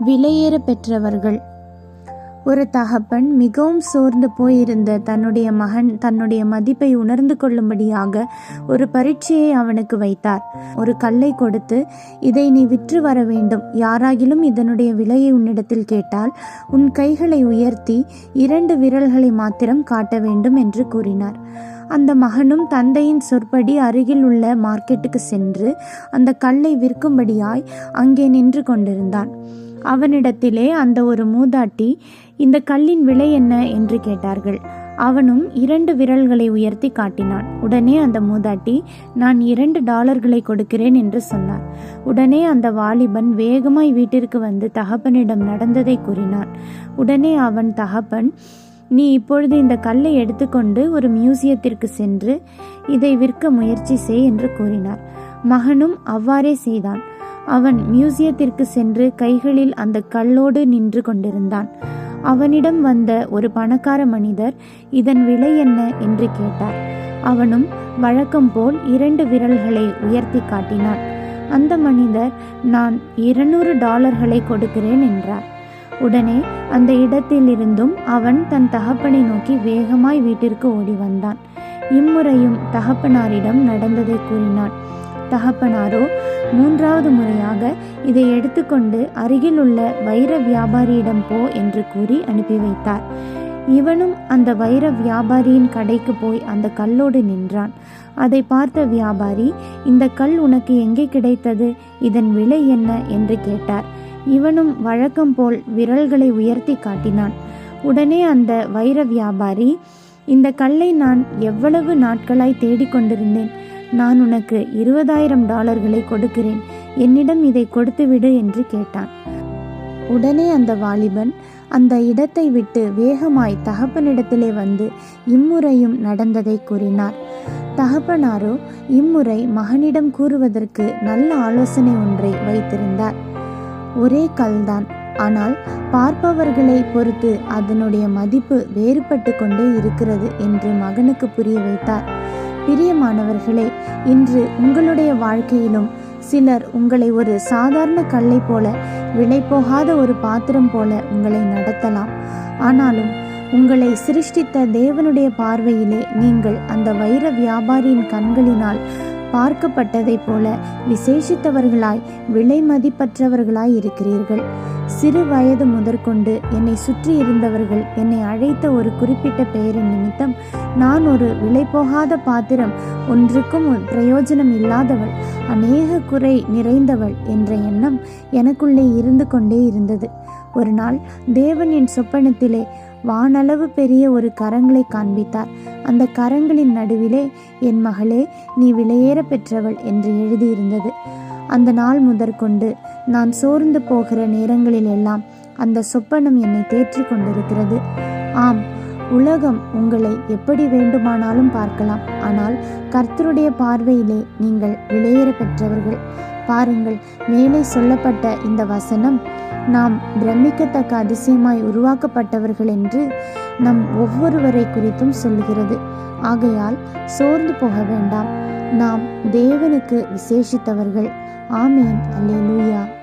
விலையேற பெற்றவர்கள். ஒரு தகப்பன் மிகவும் சோர்ந்து போயிருந்த தன்னுடைய மகன் தன்னுடைய மதிப்பை உணர்ந்து கொள்ளும்படியாக ஒரு பரீட்சையை அவனுக்கு வைத்தார். ஒரு கல்லை கொடுத்து இதை நீ விற்று வர வேண்டும். யாராகிலும் இதனுடைய விலையை உன்னிடத்தில் கேட்டால் உன் கைகளை உயர்த்தி இரண்டு விரல்களை மாத்திரம் காட்ட வேண்டும் என்று கூறினார். அந்த மகனும் தந்தையின் சொற்படி அருகில் உள்ள மார்க்கெட்டுக்கு சென்று அந்த கல்லை விற்கும்படியாய் அங்கே நின்று கொண்டிருந்தான். அவனிடத்திலே அந்த ஒரு மூதாட்டி இந்த கல்லின் விலை என்ன? என்று கேட்டார்கள். அவனும் இரண்டு விரல்களை உயர்த்தி காட்டினான். உடனே அந்த மூதாட்டி நான் இரண்டு டாலர்களை கொடுக்கிறேன் என்று சொன்னார் உடனே அந்த வாலிபன் வேகமாய் வீட்டிற்கு வந்து தகப்பனிடம் நடந்ததை கூறினான். உடனே அவன் தகப்பன் நீ இப்பொழுது இந்த கல்லை எடுத்துக்கொண்டு ஒரு மியூசியத்திற்கு சென்று இதை விற்க முயற்சி செய் என்று கூறினார். மகனும் அவ்வாறே செய்தான். அவன் மியூசியத்திற்கு சென்று கைகளில் அந்த கல்லோடு நின்று கொண்டிருந்தான். அவனிடம் வந்த ஒரு பணக்கார மனிதர் இதன் விலை என்ன? என்று கேட்டார். அவனும் வழக்கம் போல் இரண்டு விரல்களை உயர்த்தி காட்டினான். அந்த மனிதர் நான் இருநூறு டாலர்களை கொடுக்கிறேன் என்றார். உடனே அந்த இடத்திலிருந்தும் அவன் தன் தகப்பனை நோக்கி வேகமாய் வீட்டிற்கு ஓடி வந்தான். இம்முறையும் தகப்பனாரிடம் நடந்ததை கூறினான். தகப்பனாரோ? மூன்றாவது முறையாக இதை எடுத்துக்கொண்டு அருகில் உள்ள வைர வியாபாரியிடம் போ என்று கூறி அனுப்பி வைத்தார். இவனும் அந்த வைர வியாபாரியின் கடைக்கு போய் அந்த கல்லோடு நின்றான். அதை பார்த்த வியாபாரி இந்த கல் உனக்கு எங்கே கிடைத்தது? இதன் விலை என்ன? என்று கேட்டார். இவனும் வழக்கம் போல் விரல்களை உயர்த்தி காட்டினான். உடனே அந்த வைர வியாபாரி இந்த கல்லை நான் எவ்வளவு நாட்களாய் தேடிக்கொண்டிருந்தேன். நான் உனக்கு இருபதாயிரம் டாலர்களை கொடுக்கிறேன். என்னிடம் இதை கொடுத்துவிடு என்று கேட்டான். உடனே அந்த வாலிபன் அந்த இடத்தை விட்டு வேகமாய் தகப்பனிடத்திலே வந்து இம்முறையும் நடந்ததை கூறினார். தகப்பனாரோ இம்முறை மகனிடம் கூறுவதற்கு நல்ல ஆலோசனை ஒன்றை வைத்திருந்தார். ஒரே கல்தான். ஆனால் பார்ப்பவர்களை பொறுத்து அதனுடைய மதிப்பு வேறுபட்டு கொண்டே இருக்கிறது என்று மகனுக்கு புரிய வைத்தார். பிரியமானவர்களே இன்று உங்களுடைய வாழ்க்கையிலும் சிலர் உங்களை ஒரு சாதாரண கல்லை போல விலை போகாத ஒரு பாத்திரம் போல உங்களை நடத்தலாம். ஆனாலும் உங்களை சிருஷ்டித்த தேவனுடைய பார்வையிலே நீங்கள் அந்த வைர வியாபாரியின் கண்களினால் பார்க்கப்பட்டதைப் போல விசேஷித்தவர்களாய் விலை மதிப்பற்றவர்களாய் இருக்கிறீர்கள். சிறு வயது முதற்கொண்டு என்னை சுற்றி இருந்தவர்கள் என்னை அழைத்த ஒரு குறிப்பிட்ட பெயரின் நிமித்தம் நான் ஒரு விலை போகாத பாத்திரம் ஒன்றுக்கும் பிரயோஜனம் இல்லாதவள் அநேக குறை நிறைந்தவள் என்ற எண்ணம் எனக்குள்ளே இருந்து கொண்டே இருந்தது. ஒரு நாள் தேவன் என் சொப்பனத்திலே வானளவு பெரிய ஒரு கரங்களை காண்பித்தார். அந்த கரங்களின் நடுவிலே என் மகளே நீ விலையேற பெற்றவள் என்று எழுதியிருந்தது. அந்த நாள் முதற்கொண்டு நான் சோர்ந்து போகிற நேரங்களில் எல்லாம் அந்த சொப்பனம் என்னை தேற்றி கொண்டிருக்கிறது. ஆம் உலகம் உங்களை எப்படி வேண்டுமானாலும் பார்க்கலாம். ஆனால் கர்த்தருடைய பார்வையிலே நீங்கள் விலையேற பெற்றவர்கள். பாருங்கள் மேலே சொல்லப்பட்ட இந்த வசனம் நாம் பிரமிக்கத்தக்க அதிசயமாய் உருவாக்கப்பட்டவர்கள் என்று நம் ஒவ்வொருவரை குறித்தும் சொல்லுகிறது. ஆகையால் சோர்ந்து போக வேண்டாம். நாம் தேவனுக்கு விசேஷித்தவர்கள். Amin. Haleluya.